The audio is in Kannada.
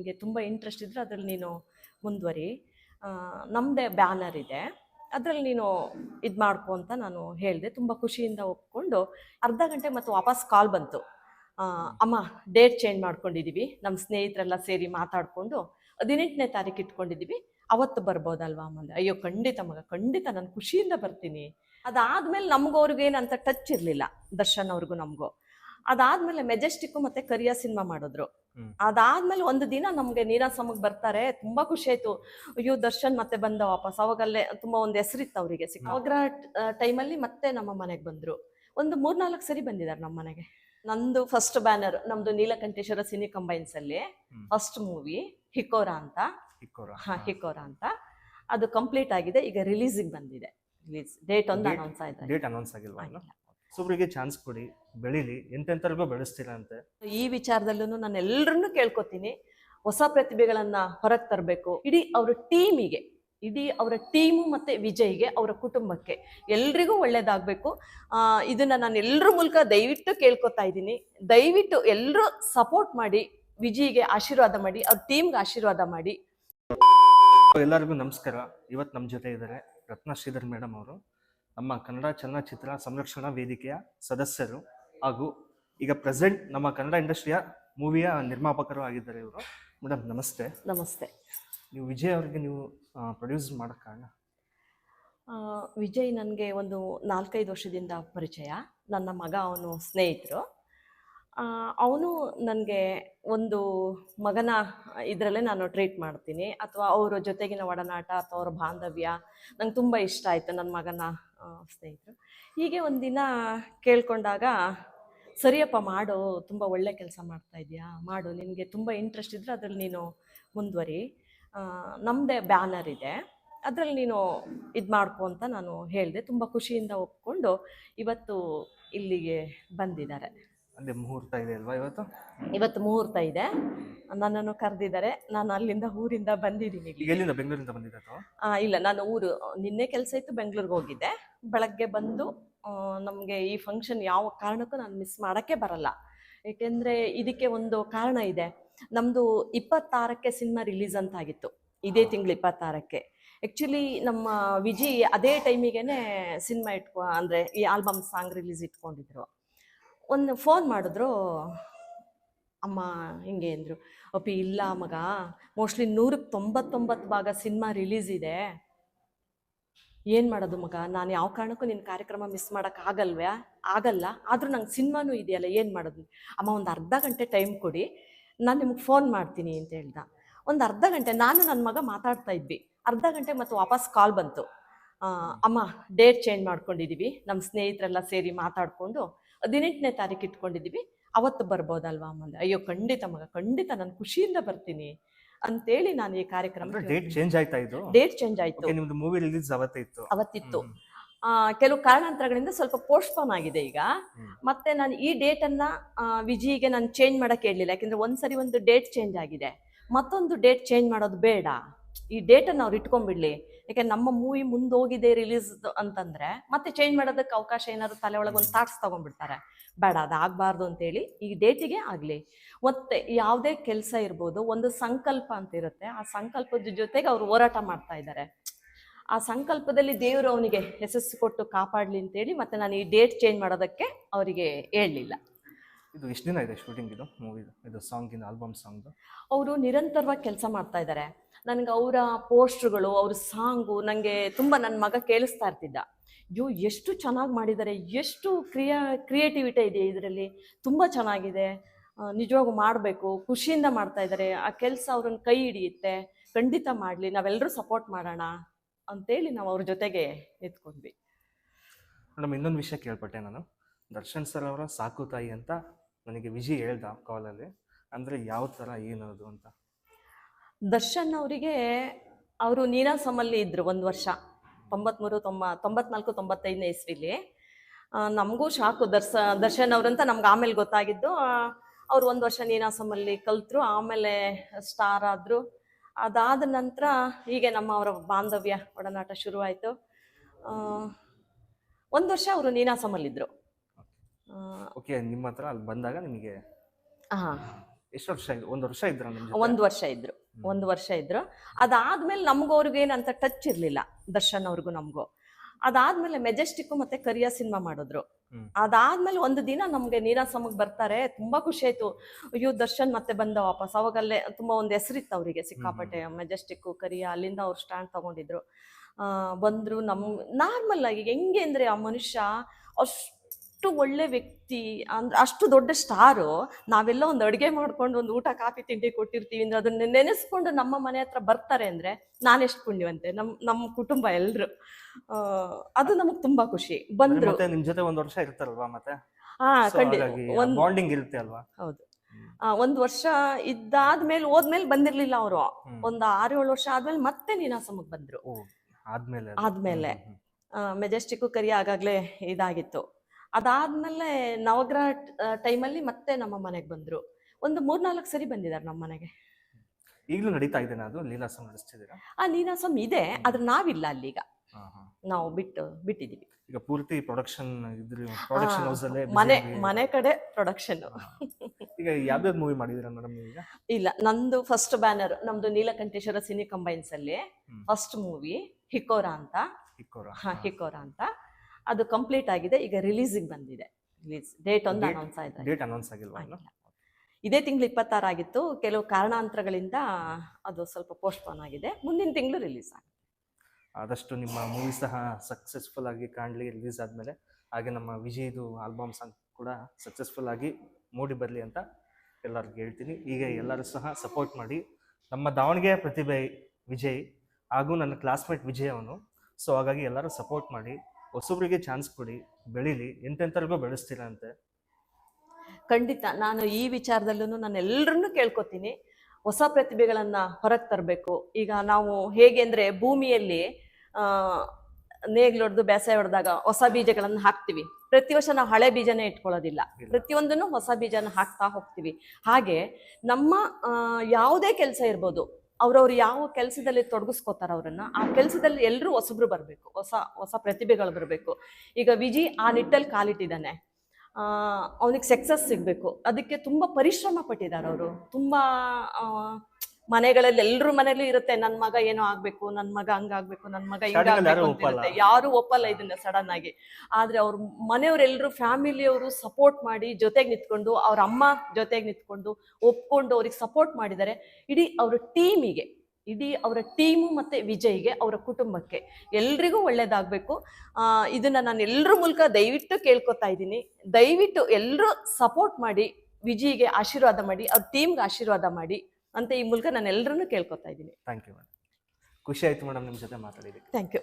ನಿನಗೆ ತುಂಬ ಇಂಟ್ರೆಸ್ಟ್ ಇದ್ದರೆ ಅದರಲ್ಲಿ ನೀನು ಮುಂದುವರಿ. ನಮ್ಮದೇ ಬ್ಯಾನರ್ ಇದೆ. ಅದರಲ್ಲಿ ನೀನು ಇದು ಮಾಡ್ಕೊ ಅಂತ ನಾನು ಹೇಳಿದೆ. ತುಂಬ ಖುಷಿಯಿಂದ ಒಪ್ಕೊಂಡು ಅರ್ಧ ಗಂಟೆ ಮತ್ತು ವಾಪಸ್ ಕಾಲ್ ಬಂತು. ಅಮ್ಮ ಡೇಟ್ ಚೇಂಜ್ ಮಾಡ್ಕೊಂಡಿದ್ದೀವಿ ನಮ್ಮ ಸ್ನೇಹಿತರೆಲ್ಲ ಸೇರಿ ಮಾತಾಡಿಕೊಂಡು ಹದಿನೆಂಟನೇ ತಾರೀಕು ಇಟ್ಕೊಂಡಿದ್ದೀವಿ ಅವತ್ತು ಬರ್ಬೋದಲ್ವಾ ಅಮ್ಮಂದ್ರೆ ಅಯ್ಯೋ, ಖಂಡಿತ ಮಗ, ಖಂಡಿತ ನಾನು ಖುಷಿಯಿಂದ ಬರ್ತೀನಿ. ಅದಾದ್ಮೇಲೆ ನಮಗೂ ಅವ್ರಿಗೇನಂತ ಟಚ್ ಇರಲಿಲ್ಲ. ದರ್ಶನ್ ಅವ್ರಿಗೂ ನಮಗೂ. ಅದಾದ್ಮೇಲೆ ಮೆಜೆಸ್ಟಿಕ್ಕು ಮತ್ತು ಕರಿಯ ಸಿನಿಮಾ ಮಾಡಿದ್ರು. ಅದಾದ್ಮೇಲೆ ಒಂದು ದಿನ ನಮ್ಗೆ ನೀನಾಸಮಗ್ ಬರ್ತಾರೆ ತುಂಬಾ ಖುಷಿ ಆಯ್ತು. ಅಯ್ಯೋ ದರ್ಶನ್ ಮತ್ತೆ ಬಂದ ವಾಪಸ್. ಅವಾಗಲ್ಲೇ ತುಂಬಾ ಒಂದು ಹೆಸರಿತ್ತು ಅವರಿಗೆ. ಅವಾಗ್ರ ಟೈಮಲ್ಲಿ ಮತ್ತೆ ನಮ್ಮ ಮನೆಗೆ ಬಂದ್ರು. ಒಂದು ಮೂರ್ನಾಲ್ಕು ಸರಿ ಬಂದಿದ್ದಾರೆ ನಮ್ಮ ಮನೆಗೆ. ನಂದು ಫಸ್ಟ್ ಬ್ಯಾನರ್ ನಮ್ದು ನೀಲಕಂಠೇಶ್ವರ ಸಿನಿ ಕಂಬೈನ್ಸ್ ಅಲ್ಲಿ ಫಸ್ಟ್ ಮೂವಿ ಹಿಕೋರಾ ಅಂತ. ಹಾ ಹಿಕೋರಾ ಅಂತ. ಅದು ಕಂಪ್ಲೀಟ್ ಆಗಿದೆ ಈಗ ರಿಲೀಸಿಗೆ ಬಂದಿದೆ. ರಿಲೀಸ್ ಡೇಟ್ ಒಂದು ಅನೌನ್ಸ್ ಆಯ್ತು. ಡೇಟ್ ಅನೌನ್ಸ್ ಆಗಿಲ್ವಾ ಸುಬ್ರಿಗೆ ಚಾನ್ಸ್ ಕೊಡಿ ಬೆಳೀಲಿ ಎಂತೆಂತರಿಗೂ ಬೆಳೆಸ್ತೀರಾ ಅಂತೆ ಈ ವಿಚಾರದಲ್ಲೂ ನಾನು ಎಲ್ಲರನ್ನೂ ಕೇಳ್ಕೊತೀನಿ ಹೊಸ ಪ್ರತಿಭೆಗಳನ್ನ ಹೊರಗೆ ತರಬೇಕು. ಇಡೀ ಅವರ ಟೀಮಿಗೆ ಇಡೀ ಅವರ ಟೀಮು ಮತ್ತೆ ವಿಜಯ್ಗೆ ಅವರ ಕುಟುಂಬಕ್ಕೆ ಎಲ್ರಿಗೂ ಒಳ್ಳೇದಾಗಬೇಕು. ಇದನ್ನು ನಾನು ಎಲ್ಲರ ಮೂಲಕ ದಯವಿಟ್ಟು ಕೇಳ್ಕೊತಾ ಇದ್ದೀನಿ. ದಯವಿಟ್ಟು ಎಲ್ಲರೂ ಸಪೋರ್ಟ್ ಮಾಡಿ ವಿಜಯ್ಗೆ ಆಶೀರ್ವಾದ ಮಾಡಿ ಅವ್ರ ಟೀಮ್ಗೆ ಆಶೀರ್ವಾದ ಮಾಡಿ. ಎಲ್ಲರಿಗೂ ನಮಸ್ಕಾರ. ಇವತ್ತು ನಮ್ಮ ಜೊತೆ ಇದ್ದಾರೆ ರತ್ನ ಶ್ರೀಧರ್ ಮೇಡಮ್ ಅವರು. ನಮ್ಮ ಕನ್ನಡ ಚಲನಚಿತ್ರ ಸಂರಕ್ಷಣಾ ವೇದಿಕೆಯ ಸದಸ್ಯರು ಹಾಗೂ ಈಗ ಪ್ರೆಸೆಂಟ್ ನಮ್ಮ ಕನ್ನಡ ಇಂಡಸ್ಟ್ರಿಯ ಮೂವಿಯ ನಿರ್ಮಾಪಕರು ಆಗಿದ್ದಾರೆ ಇವರು. ಮೇಡಮ್ ನಮಸ್ತೆ. ನಮಸ್ತೆ. ನೀವು ವಿಜಯ್ ಅವರಿಗೆ ನೀವು ಪ್ರೊಡ್ಯೂಸ್ ಮಾಡೋಕ್ಕೆ ಕಾರಣ? ಆ, ವಿಜಯ್ ನನಗೆ ಒಂದು ನಾಲ್ಕೈದು ವರ್ಷದಿಂದ ಪರಿಚಯ. ನನ್ನ ಮಗ ಅವನು ಸ್ನೇಹಿತರು. ಅವನು ನನಗೆ ಒಂದು ಮಗನ ಇದರಲ್ಲೇ ನಾನು ಟ್ರೀಟ್ ಮಾಡ್ತೀನಿ. ಅಥವಾ ಅವರ ಜೊತೆಗಿನ ಒಡನಾಟ ಅಥವಾ ಅವರ ಬಾಂಧವ್ಯ ನಂಗೆ ತುಂಬ ಇಷ್ಟ ಆಯಿತು ನನ್ನ ಮಗನ ಸ್ನೇಹಿತರು. ಹೀಗೆ ಒಂದಿನ ಕೇಳ್ಕೊಂಡಾಗ, ಸರಿಯಪ್ಪ ಮಾಡು, ತುಂಬ ಒಳ್ಳೆ ಕೆಲಸ ಮಾಡ್ತಾ ಇದೆಯಾ, ಮಾಡು, ನಿನಗೆ ತುಂಬ ಇಂಟ್ರೆಸ್ಟ್ ಇದ್ದರೆ ಅದರಲ್ಲಿ ನೀನು ಮುಂದುವರಿ. ನಮ್ಮದೇ ಬ್ಯಾನರ್ ಇದೆ. ಅದರಲ್ಲಿ ನೀನು ಇದು ಮಾಡ್ಕೊ ಅಂತ ನಾನು ಹೇಳಿದೆ. ತುಂಬ ಖುಷಿಯಿಂದ ಒಪ್ಕೊಂಡು ಇವತ್ತು ಇಲ್ಲಿಗೆ ಬಂದಿದ್ದಾರೆ. ಅದೇ ಮುಹೂರ್ತ ಇದೆ ಅಲ್ವಾ ಇವತ್ತು? ಇವತ್ತು ಮುಹೂರ್ತ ಇದೆ. ನನ್ನನ್ನು ಕರೆದಿದ್ದಾರೆ. ನಾನು ಅಲ್ಲಿಂದ ಊರಿಂದ ಬಂದಿದ್ದೀನಿ ಈಗ ಇಲ್ಲಿಗೆ. ಎಲ್ಲಿಂದ? ಬೆಂಗಳೂರಿಂದ ಬಂದಿದ್ದ ಆ, ಇಲ್ಲ ನಾನು ಊರು ನಿನ್ನೆ ಕೆಲಸ ಇತ್ತು ಬೆಂಗಳೂರಿಗೆ ಹೋಗಿದ್ದೆ. ಬೆಳಗ್ಗೆ ಬಂದು ನಮಗೆ ಈ ಫಂಕ್ಷನ್ ಯಾವ ಕಾರಣಕ್ಕೂ ನಾನು ಮಿಸ್ ಮಾಡೋಕ್ಕೆ ಬರಲ್ಲ. ಏಕೆಂದರೆ ಇದಕ್ಕೆ ಒಂದು ಕಾರಣ ಇದೆ. ನಮ್ಮದು ಇಪ್ಪತ್ತಾರಕ್ಕೆ ಸಿನಿಮಾ ರಿಲೀಸ್ ಅಂತ ಆಗಿತ್ತು. ಇದೇ ತಿಂಗಳು ಇಪ್ಪತ್ತಾರಕ್ಕೆ. ಆ್ಯಕ್ಚುಲಿ ನಮ್ಮ ವಿಜಿ ಅದೇ ಟೈಮಿಗೆ ಸಿನಿಮಾ ಇಟ್ಕೊ ಅಂದರೆ ಈ ಆಲ್ಬಮ್ ಸಾಂಗ್ ರಿಲೀಸ್ ಇಟ್ಕೊಂಡಿದ್ರು. ಒಂದು ಫೋನ್ ಮಾಡಿದ್ರು. ಅಮ್ಮ ಹಿಂಗೆ ಅಂದರು, ಅಪ್ಪಿ ಇಲ್ಲ ಮಗ, ಮೋಸ್ಟ್ಲಿ ನೂರಕ್ಕೆ ತೊಂಬತ್ತೊಂಬತ್ತು ಭಾಗ ಸಿನಿಮಾ ರಿಲೀಸ್ ಇದೆ. ಏನು ಮಾಡೋದು ಮಗ? ನಾನು ಯಾವ ಕಾರಣಕ್ಕೂ ನಿನ್ನ ಕಾರ್ಯಕ್ರಮ ಮಿಸ್ ಮಾಡೋಕ್ಕಾಗಲ್ವೇ ಆಗಲ್ಲ. ಆದರೂ ನಂಗೆ ಸಿನಿಮಾನೂ ಇದೆಯಲ್ಲ, ಏನು ಮಾಡೋದು? ಅಮ್ಮ, ಒಂದು ಅರ್ಧ ಗಂಟೆ ಟೈಮ್ ಕೊಡಿ. ನಾನು ನಿಮ್ಗೆ ಫೋನ್ ಮಾಡ್ತೀನಿ, ಅಂತ ಹೇಳ್ದ. ಒಂದು ಅರ್ಧ ಗಂಟೆ, ನಾನು ನನ್ನ ಮಗ ಮಾತಾಡ್ತಾ ಇದ್ವಿ. ಅರ್ಧ ಗಂಟೆ ಮತ್ತು ವಾಪಸ್ ಕಾಲ್ ಬಂತು. ಅಮ್ಮ, ಡೇಟ್ ಚೇಂಜ್ ಮಾಡ್ಕೊಂಡಿದ್ದೀವಿ ನಮ್ಮ ಸ್ನೇಹಿತರೆಲ್ಲ ಸೇರಿ ಮಾತಾಡಿಕೊಂಡು ಹದಿನೆಂಟನೇ ತಾರೀಕು ಇಟ್ಕೊಂಡಿದ್ದೀವಿ ಅವತ್ತು ಬರ್ಬೋದಲ್ವಾ ಅಮ್ಮ ಅಯ್ಯೋ ಖಂಡಿತ ಮಗ ಖಂಡಿತ ನಾನು ಖುಷಿಯಿಂದ ಬರ್ತೀನಿ ಅಂತೇಳಿ ನಾನು ಈ ಕಾರ್ಯಕ್ರಮ ಡೇಟ್ ಚೇಂಜ್ ಆಯ್ತಾ ಇದು? ಡೇಟ್ ಚೇಂಜ್ ಆಯ್ತು. ನಿಮ್ದು ಮೂವಿ ರಿಲೀಸ್ ಅವತ್ತಿತ್ತು. ಅವತ್ತಿತ್ತು. ಕೆಲವು ಕಾರಣಾಂತರಗಳಿಂದ ಸ್ವಲ್ಪ ಪೋಸ್ಟ್ಪೋನ್ ಆಗಿದೆ ಈಗ. ಮತ್ತೆ ನಾನು ಈ ಡೇಟ್ ಅನ್ನ ವಿಜಿಗೆ ನಾನು ಚೇಂಜ್ ಮಾಡಕ್ಕೆ ಹೇಳಲಿಲ್ಲ. ಯಾಕಂದ್ರೆ ಒಂದ್ಸರಿ ಒಂದು ಡೇಟ್ ಚೇಂಜ್ ಆಗಿದೆ. ಮತ್ತೊಂದು ಡೇಟ್ ಚೇಂಜ್ ಮಾಡೋದು ಬೇಡ. ಈ ಡೇಟನ್ನು ಅವ್ರು ಇಟ್ಕೊಂಡ್ಬಿಡ್ಲಿ. ಯಾಕೆ ನಮ್ಮ ಮೂವಿ ಮುಂದೋಗಿದೆ ರಿಲೀಸ್ ಅಂತಂದ್ರೆ ಮತ್ತೆ ಚೇಂಜ್ ಮಾಡೋದಕ್ಕೆ ಅವಕಾಶ ಏನಾದ್ರು ತಲೆ ಒಳಗೆ ಒಂದು ಥಾಟ್ಸ್ ತಗೊಂಡ್ಬಿಡ್ತಾರೆ. ಬೇಡ, ಅದು ಆಗಬಾರ್ದು ಅಂತೇಳಿ ಈ ಡೇಟಿಗೆ ಆಗಲಿ. ಮತ್ತೆ ಯಾವುದೇ ಕೆಲಸ ಇರ್ಬೋದು, ಒಂದು ಸಂಕಲ್ಪ ಅಂತ ಇರುತ್ತೆ. ಆ ಸಂಕಲ್ಪದ ಜೊತೆಗೆ ಅವ್ರು ಹೋರಾಟ ಮಾಡ್ತಾ ಇದ್ದಾರೆ. ಆ ಸಂಕಲ್ಪದಲ್ಲಿ ದೇವರು ಅವನಿಗೆ ಯಶಸ್ಸು ಕೊಟ್ಟು ಕಾಪಾಡಲಿ ಅಂತೇಳಿ ಮತ್ತೆ ನಾನು ಈ ಡೇಟ್ ಚೇಂಜ್ ಮಾಡೋದಕ್ಕೆ ಅವರಿಗೆ ಹೇಳಲಿಲ್ಲ. ಇದು ಎಷ್ಟು ದಿನ ಇದೆ ಶೂಟಿಂಗ್ ಇದು ಮೂವಿ ಇದು? ಸಾಂಗ್ ಇನ್ ಆಲ್ಬಮ್ ಸಾಂಗ್ ಅವರು ನಿರಂತರವಾಗಿ ಕೆಲಸ ಮಾಡ್ತಾ ಇದ್ದಾರೆ. ನನಗೆ ಅವರ ಪೋಸ್ಟ್ರುಗಳು ಅವ್ರ ಸಾಂಗು ನನಗೆ ತುಂಬ ನನ್ನ ಮಗ ಕೇಳಿಸ್ತಾ ಇರ್ತಿದ್ದ. ಅಯ್ಯೋ ಎಷ್ಟು ಚೆನ್ನಾಗಿ ಮಾಡಿದ್ದಾರೆ ಎಷ್ಟು ಕ್ರಿಯಾ ಕ್ರಿಯೇಟಿವಿಟಿ ಇದೆ ಇದರಲ್ಲಿ. ತುಂಬ ಚೆನ್ನಾಗಿದೆ. ನಿಜವಾಗೂ ಮಾಡಬೇಕು ಖುಷಿಯಿಂದ ಮಾಡ್ತಾ ಇದ್ದಾರೆ. ಆ ಕೆಲಸ ಅವ್ರನ್ನ ಕೈ ಹಿಡಿಯುತ್ತೆ. ಖಂಡಿತ ಮಾಡಲಿ ನಾವೆಲ್ಲರೂ ಸಪೋರ್ಟ್ ಮಾಡೋಣ ಅಂತೇಳಿ ನಾವು ಅವ್ರ ಜೊತೆಗೆ ನಿಂತ್ಕೊಂಡ್ವಿ ಮೇಡಮ್ ಇನ್ನೊಂದು ವಿಷಯ ಕೇಳ್ಪಟ್ಟೆ ನಾನು. ದರ್ಶನ್ ಸರ್ ಅವರ ಸಾಕು ತಾಯಿ ಅಂತ ನನಗೆ ವಿಜಿ ಹೇಳ್ದ ಕಾಲಲ್ಲಿ, ಅಂದರೆ ಯಾವ ಥರ ಏನದು ಅಂತ? ದರ್ಶನ್ ಅವರಿಗೆ ಅವರು ನೀನಾಸಮಲ್ಲಿ ಇದ್ದರು ಒಂದು ವರ್ಷ ತೊಂಬತ್ತ್ಮೂರು ತೊಂಬ, ತೊಂಬತ್ನಾಲ್ಕು, ತೊಂಬತ್ತೈದನೇ ಇಸ್ವಿಲಿ. ನಮಗೂ ಶಾಕು ದರ್ಶ ದರ್ಶನ್ ಅವರಂತ ನಮ್ಗೆ ಆಮೇಲೆ ಗೊತ್ತಾಗಿದ್ದು ಅವರು ಒಂದು ವರ್ಷ ನೀನಾಸಮಲ್ಲಿ ಕಲಿತರು, ಆಮೇಲೆ ಸ್ಟಾರ್ ಆದರು. ಅದಾದ ನಂತರ ಹೀಗೆ ನಮ್ಮ ಅವರ ಬಾಂಧವ್ಯ ಒಡನಾಟ ಶುರುವಾಯಿತು. ಒಂದು ವರ್ಷ ಅವರು ನೀನಾಸಮಲ್ಲಿದ್ದರು ಓಕೆ ನಿಮ್ಮ ಹತ್ರ ಅಲ್ಲಿ ಬಂದಾಗ ನಿಮಗೆ ಹಾಂ ಎಷ್ಟು ವರ್ಷ ಒಂದು ವರ್ಷ ಇದ್ರು ಒಂದು ವರ್ಷ ಇದ್ರು. ಒಂದು ವರ್ಷ ಇದ್ರು. ಅದಾದ್ಮೇಲೆ ನಮಗೂ ಅವ್ರಿಗೂ ಏನಂತ ಟಚ್ ಇರ್ಲಿಲ್ಲ. ದರ್ಶನ್ ಅವ್ರಿಗೂ ನಮಗೂ. ಅದಾದ್ಮೇಲೆ ಮೆಜೆಸ್ಟಿಕ್ ಮತ್ತೆ ಕರಿಯ ಸಿನಿಮಾ ಮಾಡಿದ್ರು. ಅದಾದ್ಮೇಲೆ ಒಂದು ದಿನ ನಮ್ಗೆ ನೀರಾಸಮಗ್ ಬರ್ತಾರೆ. ತುಂಬಾ ಖುಷಿ ಆಯ್ತು. ಅಯ್ಯೋ ದರ್ಶನ್ ಮತ್ತೆ ಬಂದ ವಾಪಸ್. ಅವಾಗಲ್ಲೇ ತುಂಬಾ ಒಂದು ಹೆಸರಿತ್ತು ಅವರಿಗೆ. ಸಿಕ್ಕಾಪಟ್ಟೆ ಮೆಜೆಸ್ಟಿಕ್ ಕರಿಯ ಅಲ್ಲಿಂದ ಅವ್ರು ಸ್ಟ್ಯಾಂಡ್ ತಗೊಂಡಿದ್ರು. ಬಂದ್ರು ನಮ್ ನಾರ್ಮಲ್ ಆಗಿ ಹೆಂಗೆ ಅಂದ್ರೆ ಆ ಮನುಷ್ಯ ಅಷ್ಟು ಒಳ್ಳೆ ವ್ಯಕ್ತಿ ಅಂದ್ರೆ ಅಷ್ಟು ದೊಡ್ಡ ಸ್ಟಾರು ನಾವೆಲ್ಲ ಒಂದು ಅಡುಗೆ ಮಾಡ್ಕೊಂಡು ಒಂದು ಊಟ ಕಾಫಿ ತಿಂಡಿ ಕೊಟ್ಟಿರ್ತೀವಿ ಅಂದ್ರೆ ಅದನ್ನ ನೆನೆಸ್ಕೊಂಡು ನಮ್ಮ ಮನೆ ಹತ್ರ ಬರ್ತಾರೆ ಅಂದ್ರೆ ನಾನೆಷ್ಟು ಪುಣ್ಯವಂತೆ ನಮ್ ನಮ್ಮ ಕುಟುಂಬ ಎಲ್ರು. ಆ, ಅದು ನಮಗ್ ತುಂಬಾ ಖುಷಿ. ಬಂದ್ರು. ಮತ್ತೆ ನಿಮ್ ಜೊತೆ ಒಂದ್ ವರ್ಷ ಇರ್ತಾರಲ್ವಾ ಮತ್ತೆ? ಹಾ ಖಂಡಿತ. ಬಾಂಡಿಂಗ್ ಇರುತ್ತೆ ಅಲ್ವಾ? ಹೌದು. ಒಂದ್ ವರ್ಷ ಇದ್ದಾದ್ಮೇಲೆ ಹೋದ್ಮೇಲೆ ಬಂದಿರ್ಲಿಲ್ಲ ಅವರು. ಒಂದ್ ಆರು ಏಳು ವರ್ಷ ಆದ್ಮೇಲೆ ಮತ್ತೆ ನೀನಾಸಮಗ್ ಬಂದ್ರು. ಆದ್ಮೇಲೆ ಆದ್ಮೇಲೆ. ಮೆಜೆಸ್ಟಿಕ್ ಕರಿ ಆಗಾಗ್ಲೇ ಇದಾಗಿತ್ತು. ಅದಾದ್ಮೇಲೆ ನವಗ್ರಹ ಟೈಮಲ್ಲಿ ಮತ್ತೆ ನಮ್ಮ ಮನೆಗೆ ಬಂದ್ರು. ಒಂದು ಮೂರ್ನಾಲ್ಕು ಸರಿ ಬಂದಿದ್ದಾರೆ ನಮ್ಮ ಮನೆಗೆ. ಈಗಲೂ ನಡೀತಾ ಇದೆ ಅದು? ಲೀಲಾಸಂ ನಡೆಸ್ತಿದ್ದೀರಾ? ಆ ನೀನಾಸಂ ಇದೆ ಆದ್ರೆ ನಾವಿಲ್ಲ ಅಲ್ಲೀಗ. ನಾವು ಬಿಟ್ಟು ಬಿಟ್ಟಿದೀವಿ ಈಗ ಪೂರ್ತಿ ಪ್ರೊಡಕ್ಷನ್ ಇದ್ರೆ ಪ್ರೊಡಕ್ಷನ್ ಹೌಸ್ ಅಲ್ಲೇ ಮನೆ ಮನೆ ಕಡೆ ಪ್ರೊಡಕ್ಷನ್. ಈಗ ಯಾವ್ದಾವ್ದು ಮೂವಿ ಮಾಡಿದ್ರ ಮೇಡಮ್ ಈಗ ಇಲ್ಲ ನಂದು ಫಸ್ಟ್ ಬ್ಯಾನರ್ ನಮ್ದು ನೀಲಕಂಠೇಶ್ವರ ಸಿನಿ ಕಂಬೈನ್ಸ್ ಅಲ್ಲಿ ಫಸ್ಟ್ ಮೂವಿ ಹಿಕೋರಾ ಅಂತ. ಹಿಕೋರಾ. ಹಾ. ಹಿಕೋರ ಅಂತ. ಅದು ಕಂಪ್ಲೀಟ್ ಆಗಿದೆ ಈಗ ರಿಲೀಸಿಗೆ ಬಂದಿದೆ. ರಿಲೀಸ್ ಡೇಟ್ ಒಂದು ಅನೌನ್ಸ್ ಆಯ್ತು. Date announce? ಆಗಿಲ್ಲ. ಇದೇ ತಿಂಗಳು ಇಪ್ಪತ್ತಾರು ಆಗಿತ್ತು. ಕೆಲವು ಕಾರಣಾಂತರಗಳಿಂದ ಅದು ಸ್ವಲ್ಪ ಪೋಸ್ಟ್ಪೋನ್ ಆಗಿದೆ. ಮುಂದಿನ ತಿಂಗಳು ರಿಲೀಸ್ ಆಗುತ್ತೆ. ಆದಷ್ಟು ನಿಮ್ಮ ಮೂವಿ ಸಹ ಸಕ್ಸಸ್ಫುಲ್ ಆಗಿ ಕಾಣಲಿ ರಿಲೀಸ್ ಆದಮೇಲೆ ಹಾಗೆ ನಮ್ಮ ವಿಜಯ್ದು ಆಲ್ಬಮ್ ಸಾಂಗ್ ಕೂಡ ಸಕ್ಸಸ್ಫುಲ್ ಆಗಿ ಮೂಡಿ ಬರಲಿ ಅಂತ ಎಲ್ಲರಿಗೂ ಹೇಳ್ತೀನಿ. ಈಗ ಎಲ್ಲರೂ ಸಹ ಸಪೋರ್ಟ್ ಮಾಡಿ. ನಮ್ಮ ದಾವಣಗೆರೆ ಪ್ರತಿಭೆ ವಿಜಯ್ ಹಾಗೂ ನನ್ನ ಕ್ಲಾಸ್ಮೇಟ್ ವಿಜಯ್ ಅವನು. ಸೊ ಹಾಗಾಗಿ ಎಲ್ಲರೂ ಸಪೋರ್ಟ್ ಮಾಡಿ. ಹೊಸಬ್ರಿಗೆ ಚಾನ್ಸ್ ಕೊಡಿ ಬೆಳೀಲಿ ಎಂತೆಂಥವ್ರಿಗೂ ಬೆಳೆಸ್ತೀರಾ ಅಂತೆ ಖಂಡಿತ. ನಾನು ಈ ವಿಚಾರದಲ್ಲೂ ನಾನು ಎಲ್ಲರನ್ನೂ ಕೇಳ್ಕೊತೀನಿ. ಹೊಸ ಪ್ರತಿಭೆಗಳನ್ನ ಹೊರಗೆ ತರಬೇಕು. ಈಗ ನಾವು ಹೇಗೆ ಅಂದರೆ ಭೂಮಿಯಲ್ಲಿ ನೇಗ್ಲು ನೇಗ್ಲೊಡ್ದು ಬೇಸಾಯ ಹೊಡೆದಾಗ ಹೊಸ ಬೀಜಗಳನ್ನು ಹಾಕ್ತಿವಿ. ಪ್ರತಿ ವರ್ಷ ನಾವು ಹಳೆ ಬೀಜನೇ ಇಟ್ಕೊಳ್ಳೋದಿಲ್ಲ. ಪ್ರತಿಯೊಂದನ್ನು ಹೊಸ ಬೀಜನ ಹಾಕ್ತಾ ಹೋಗ್ತೀವಿ. ಹಾಗೆ ನಮ್ಮ ಯಾವುದೇ ಕೆಲಸ ಇರ್ಬೋದು. ಅವ್ರವ್ರು ಯಾವ ಕೆಲಸದಲ್ಲಿ ತೊಡಗಿಸ್ಕೋತಾರ ಅವರನ್ನು, ಆ ಕೆಲಸದಲ್ಲಿ ಎಲ್ಲರೂ ಹೊಸಬ್ರು ಬರಬೇಕು, ಹೊಸ ಹೊಸ ಪ್ರತಿಭೆಗಳು ಬರಬೇಕು. ಈಗ ವಿಜಿ ಆ ನಿಟ್ಟಲ್ಲಿ ಕಾಲಿಟ್ಟಿದ್ದಾನೆ. ಅವನಿಗೆ ಸಕ್ಸಸ್ ಸಿಗಬೇಕು. ಅದಕ್ಕೆ ತುಂಬ ಪರಿಶ್ರಮ ಪಟ್ಟಿದ್ದಾರೆ ಅವರು. ತುಂಬ ಮನೆಗಳಲ್ಲಿ ಎಲ್ಲರೂ ಮನೇಲಿ ಇರುತ್ತೆ ನನ್ ಮಗ ಏನೋ ಆಗ್ಬೇಕು ನನ್ ಮಗ ಹಂಗಾಗ್ಬೇಕು ನನ್ ಮಗ ಹಿಂಗಾಗ್ಬೇಕು ಅಂತ ಇರುತ್ತೆ ಯಾರು ಒಪ್ಪಲ್ಲ ಇದನ್ನ ಸಡನ್ ಆಗಿ. ಆದ್ರೆ ಅವ್ರ ಮನೆಯವರೆಲ್ಲರೂ ಫ್ಯಾಮಿಲಿಯವರು ಸಪೋರ್ಟ್ ಮಾಡಿ ಜೊತೆಗೆ ನಿಂತ್ಕೊಂಡು ಅವ್ರ ಅಮ್ಮ ಜೊತೆಗೆ ನಿಂತ್ಕೊಂಡು ಒಪ್ಕೊಂಡು ಅವ್ರಿಗೆ ಸಪೋರ್ಟ್ ಮಾಡಿದರೆ. ಇಡೀ ಅವ್ರ ಟೀಮಿಗೆ ಇಡೀ ಅವರ ಟೀಮು ಮತ್ತೆ ವಿಜಯ್ಗೆ ಅವರ ಕುಟುಂಬಕ್ಕೆ ಎಲ್ರಿಗೂ ಒಳ್ಳೇದಾಗಬೇಕು. ಇದನ್ನ ನಾನು ಎಲ್ಲರ ಮೂಲಕ ದಯವಿಟ್ಟು ಕೇಳ್ಕೊತಾ ಇದ್ದೀನಿ. ದಯವಿಟ್ಟು ಎಲ್ಲರೂ ಸಪೋರ್ಟ್ ಮಾಡಿ ವಿಜಯ್ಗೆ ಆಶೀರ್ವಾದ ಮಾಡಿ ಅವ್ರ ಟೀಮ್ಗೆ ಆಶೀರ್ವಾದ ಮಾಡಿ. ಅಂತ ಈ ಮೂಲಕ ನಾನು ಎಲ್ಲರನ್ನೂ ಕೇಳ್ಕೊತಾ ಇದ್ದೀನಿ. ಥ್ಯಾಂಕ್ ಯು ಮೇಡಮ್ ಖುಷಿ ಆಯ್ತು ಮೇಡಮ್ ನಿಮ್ಮ ಜೊತೆ ಮಾತಾಡಿದ್ದಕ್ಕೆ. Thank you